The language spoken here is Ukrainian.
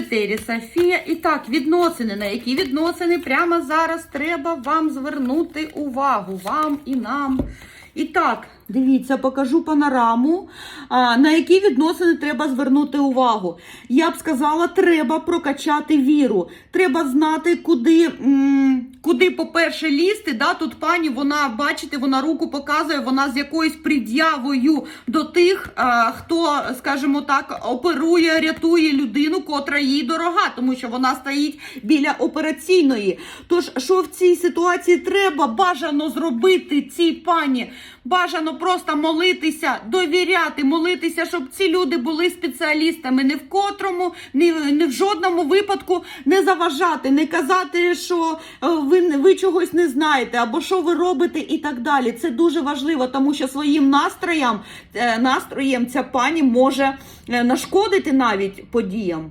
в Софія. І так, відносини. На які відносини прямо зараз треба вам звернути увагу. Вам і нам. І так, дивіться, покажу панораму. На які відносини треба звернути увагу. Я б сказала, треба прокачати віру. Треба знати, куди, куди по-перше, лізти. Да? Тут пані, вона, бачите, вона руку показує, вона з якоюсь пред'явою до тих, а, хто, скажімо так, оперує, рятує людину, котра їй дорога, тому що вона стоїть біля операційної. Тож, що в цій ситуації треба бажано зробити цій пані? Бажано просто молитися, довіряти, молитися, щоб ці люди були спеціалістами. Ні в котрому, ні, ні в жодному випадку не заважати, не казати, що е, ви, чогось не знаєте, або що ви робите, і так далі. Це дуже важливо, тому що своїм настроєм, е, настроєм ця пані може е, нашкодити навіть подіям.